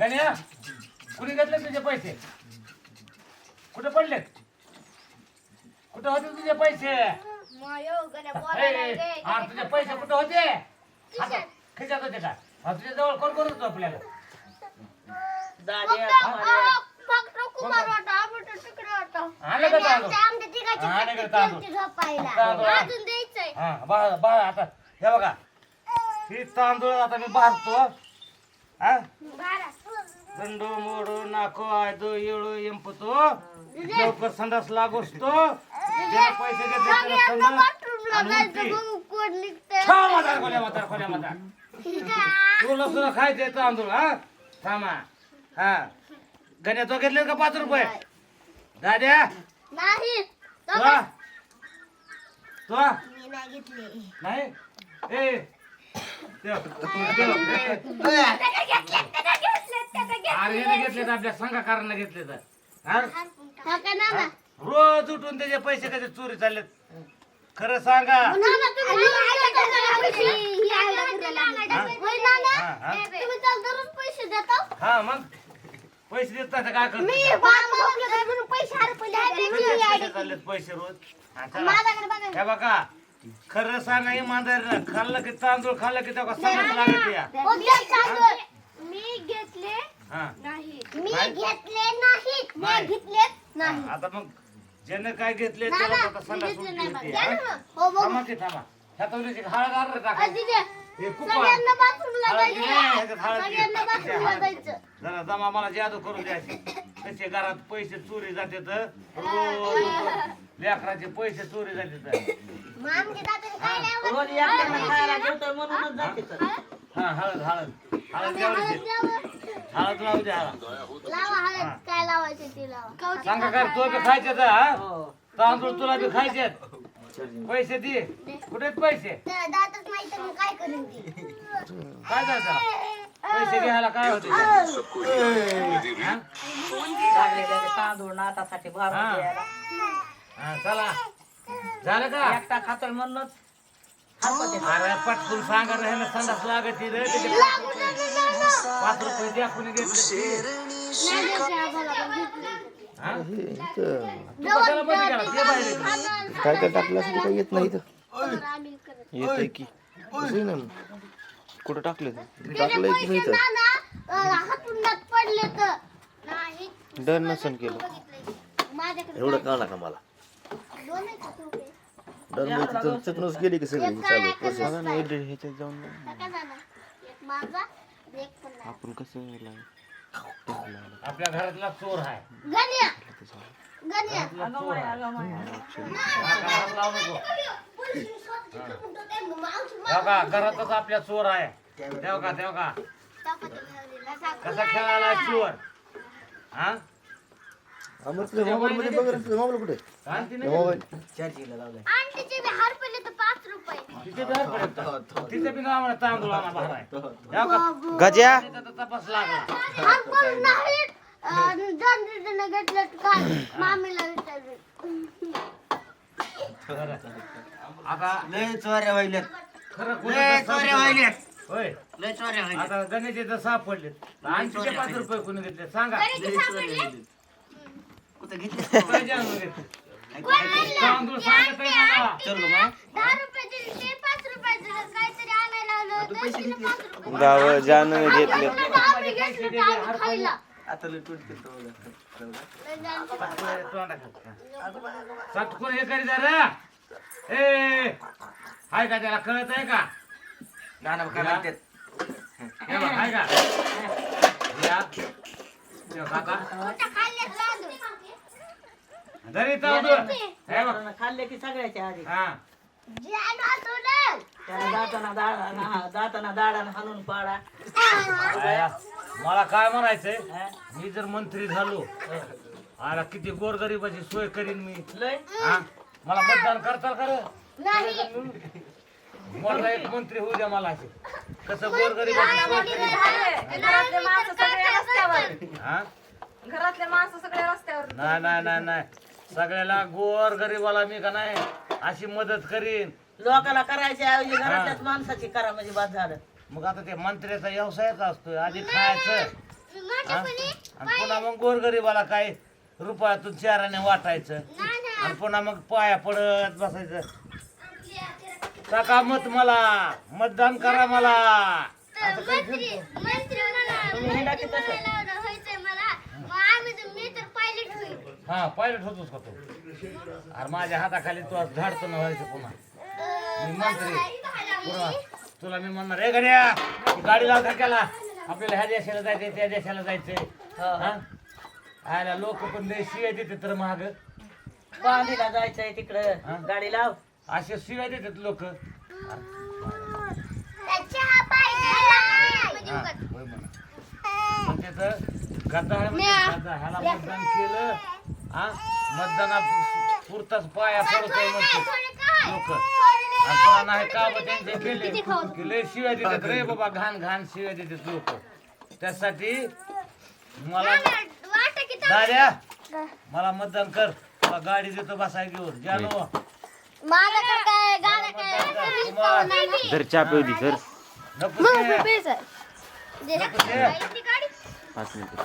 गण्या कुणी घेतले तुझे पैसे? कुठे पडले कुठे होते तुझे पैसे? ए, हा, तुझे पैसे कुठे होते? खिशात होते का? हा, तुझ्या जवळ कोण कोण होतं आपल्याला? दाद्या आलं का आलं तांदूळ. हा बा बा आता हे बघा. ही तांदूळ आता मी बारतो हा उलटी. बघू कोण निघतंय खा म्हातार खोल्या म्हातार खोल्या म्हातार तुला सुद्धा खायचे तांदूळ हा थांबा हा गण्या तो घेतले का पाच रुपये दाद्या नाही तुला तुला मी नाही घेतले नाही ए याने घेतले तर आपल्या संघकारांना घेतले तर हा? हा का नाना रोज उठून त्याचे पैसे कसे चोरी चाललेत? खरं सांगा. नाना तुम्ही पैसे ही आयडिया करायला लागली. होय नाना हा, हा. तुम्ही त्याला दररोज पैसे देता हा मग? पैसे देत नाही तर काय मी करतो म्हणून पैसे हरपले? आहे. मी ही कसे आयडिया चाललेत पैसे रोज? हा, चला. माझ्याकडे बघा. हे बघा. खरं सांगा इमानदार खाल्लं की तांदूळ खाल्लं की तेव्हा समज लागत या. ओ, द्या तांदूळ. मी घेतले हा. नाही. मी नाही? घेतले नाहीत. मी नाही. घेतले नाही. आता मग ज्याने काय घेतले त्याला आता मी संडास घेतले उलटी नाही. होती, बघा. हा? द्या ना मग. हो बघू. थांबा की थांबा. ह्या तवलीची हळद अर्ध टाका. हे कुपन. सगळ्यांना बाथरूमला हळद घे, जायचं ह्याच्यात हळद घे. सगळ्यांना बाथरूमला हळद घे. जायचं. जरा जमा मला जादू करू द्यायचे कसे घरात पैसे चोरी जाते तर? रोज लेकराचे पैसे चोरी जाते तर. एकट्यानं खायला जेवतोय म्हणूनच जाते तर. हा हळद हळद. हळद हळद. लावा. द्या लावा हळद काय लावायचं ते लावा. सांगा काय तो बी खायचे तर हा? तांदूळ तुला बी खायचे पैसे दे. कुठे पैसे? त्याला दातच नाही तर मग काय करेन काय पैसे घ्यायला काय होते? तांदूळ हा. हा, चला. झालं का? एकटा खातोय म्हणूनच. अरे पटकून सांगा रे ह्याला संडास लागत रे त्याचे लागू दे ना. पाच रुपये द्या कोणी. हा? काय काय टाकलं असं काही येत नाही. येत आहे की. ना. कुठं टाकलं टाकलंय की नाही तर. डर नसन केलं. एवढं कळलं का मला? दोन आहेत का रुपये? डर मग तिथं चकनच गेली की सगळी चालू. बघा ना, ह्याच्यात जाऊन. आपण कसं आपल्या घरातला चोर आहे. हा, घरात लावू नको. तेव्हा घरातच आपल्या चोर आहे. तेव्हा का तेव्हा का? कसा खेळायला चोर? हा? मोबाईल मध्ये बघ रे, मोबाईल कुठे? शांती नाही मोबाईल. आंटीचे बी हार पडले तर पाच रुपये. तिथे दर पडत तिथे बी नाव आहे, तांदूळ आणा बाहेर आहे. तेव्हा का? गजा तिथं तर तपास लागला. हार पण नाहीत? अं, दोन दिवसानं घेतलं तर काय मामीला विचारलं. बरं. आता लय चोऱ्या व्हायल्यात. खरं लय कोणी चोऱ्या व्हायल्यात. होय. लय चोऱ्या व्हायल्यात. आता गणेशचे तर सापडले ऐंशीचे पाच रुपये कोणी घेतले? सांगा? कुठं घेतले? तांदूळ सांगत आहे मला चल गं मग. दहा रुपये दिले ते पाच रुपयाचं काहीतरी आणायला लावलं होतं तिने पाच रुपये गाव जाणं आम्ही घेतले तर आम्ही खायला आता लय बघा. सटकून हे करी जरा ए हाय का त्याला कळत आहे का नाना काय म्हणतात हे बघ, हाय का या. हे काका खाल्लेत जरी तांदूळ हे बघ. खाल्ले की सगळ्याच्या आधी. हा. त्याला दाताना दाडा दाताना दाडानं हाणून पाडा. आया, मला काय म्हणायचंय? हा? मी जर मंत्री झालो आला किती गोरगरिबाची सोय करीन मी. लय? हा? मला मतदान करताल का रे? मला एक मंत्री होऊ द्या मला. असे कसं गोरगरिबाची सोय करीन? घरातले माणसं सगळे रस्त्यावर. हा? घरातले माणसं सगळे रस्त्यावर. नाही नाही नाही नाही. सगळ्याला गोर गरीबाला मी का नाही अशी मदत करीन. लोकाला करायच्या ऐवजी घरातल्याच माणसाची करा म्हणजे बाद झालं. मग आता ते मंत्र्याचा व्यवसायच असतोय आधी खायचं. हा? आणि पुन्हा मग गोरगरीबाला काय रुपयातून चाराने वाटायचं. आणि पुन्हा मग पाया पडत बसायचं. टाका मत मला मतदान करा मला. मंत्री मंत्री मला मंत्री बनायला व्हायचंय मला मग आम्ही तर मी तर पायलट होईल. हा पायलट होतोस का तू? अरे माझ्या हाताखाली तू आज झाडतो ना व्हायचं पुन्हा. मी पुन्हा तुला मी म्हणणार ए गड्या ही गाडी लाव धक्क्याला आपल्याला ह्या देशाला जायचंय त्या देशाला जायचंय. हा आयला लोक पण लय शिवाय देते तर महाग पाणीला जायचंय हा? तिकडं गाडी लाव. असे शिवाय देतात लोक. पण त्याचं गद्दार ह्याला मतदान केलं. हा? मतदाना पुरताच पाया पडतोय म्हणते लोक. आणि पुन्हा नाही का बा त्यांचे केले की लय शिवाय देतात रे बाबा घाण घाण शिवाय देतात लोक. त्यासाठी मला दाद्या मला मतदान कर. गाडी देतो बसाय घेऊन. जानो गाड्या चहा पिऊ दे सर नको ते. नको ते. पाच मिनिटं.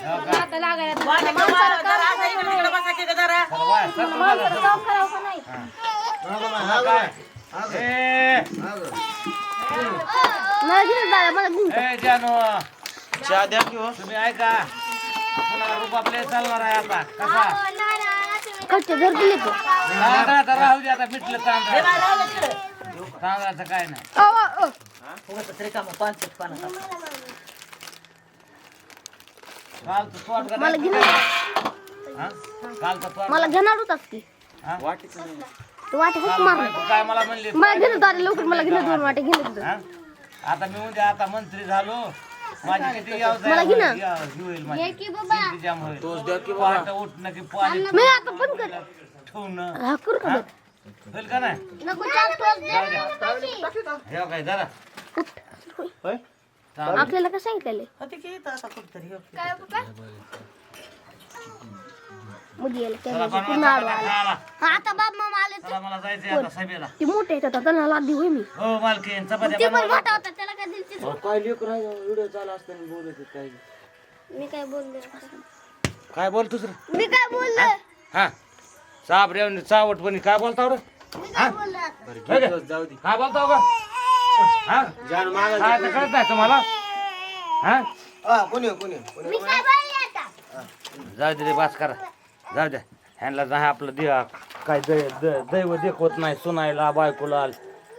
आता चहा द्या की हो? तुम्ही ऐका. रूप आपले चालणार आहे आता. कसा? राहू दे आता मिटलं काय नाही. मला हा? घेणार होतास की? वाटीचं नाही. तू वाटे काल हक मार बायको काय मला म्हणली? मला लवकर मला दोन वाटे घेऊन तुझं हा? आता मी उद्या आता मंत्री झालो. माझी किती व्यवसाय मला घे ना. होईल, या- हे होईल माझी. की बाबा. किती जाम होईल तोच द्या की बाबा. पहाटे उठणं की पाणी मी आता बंद कर. ठेवणं. हा करू का हा? बंद? होईल का नाही? नको चाल टोच दे. जाऊ द्या. ना हे काय जरा. होय. आपल्याला काय सांगितलेलं? होते की इथं आता कुठंतरी, हो. काय पप्पा? मुली यायला आडवा आला. आता बाप मामा आले चला मला जायचंय आता सभेला. ती मोठे येतात आता त्यांना लादी होय मी. हो मालकीन ते चपात्या पण बनवा. मोठा होता त्याला काय दिलतीच काय लेकर आहे व्हिडिओ चालू असताना बोलत आहेत काय मी काय बोलले? काय बोल दुसरं मी काय बोलले? हा? साप रेवणी चावटपणी काय बोलता रे? मी काय बोलले होय का? जाऊ दे. काय बोलता का? हा? जान मागा काय तर कळत नाही तुम्हाला? हा? हा कोणी कोणी कोणी मी काय बोलले आता? जाऊ दे रे बास करा. जाऊ द्या ह्यांना जा आपलं दे काय दै दै- दैव देखवत नाही सुनायला बायकोला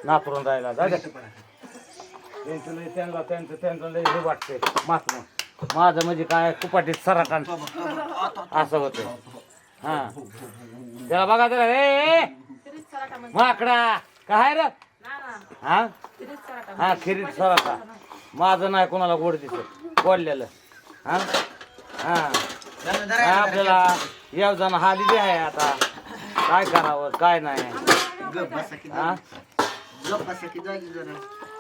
नातरून राहायला. जाऊ द्या त्यांचं लय त्यांना त्यांचं त्यांचं लय हे वाटते महात्मा माझं म्हणजे काय कुपाटीत सराटान. असं होतं हा. त्याला बघा त्याला. ए माकडा काय रे? हा? हा खिरीत आता. माझं नाही कोणाला गोड दिसत? बोललेलं. हा? आपल्याला एक जण हाली आहे आता. काय करावं काय नाही.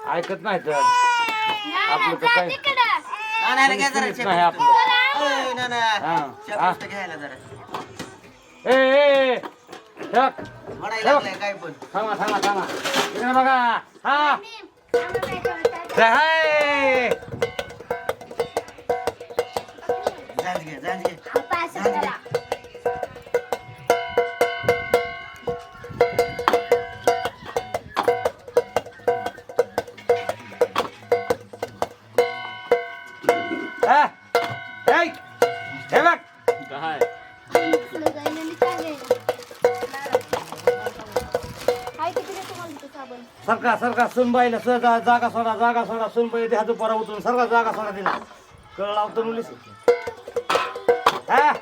ऐकत नाही तर. आपलं तर काय? नाही आपलं. हा. ए. ठक म्हणायला लागलाय काय पण. थांबा थांबा थांबा. इकडे बघा. हा. हाय. जांज घ्या जांज घ्या हा ऐ हे बघ. काय? सरका सरका सुनबाईला सहजा जागा सोडा जागा सोडा सुनबाई द्या परा उतरून सरका जागा सोडा तिला. कळ लावतो मुलीस. हा?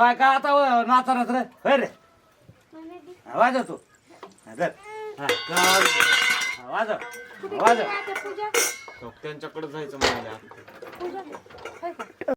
काय का आता व- नाचारात रे होय रे. हा, वाजव तू हा, धर. हा, वाजव वाजव त्यांच्याकडे जायचं म्हणाले.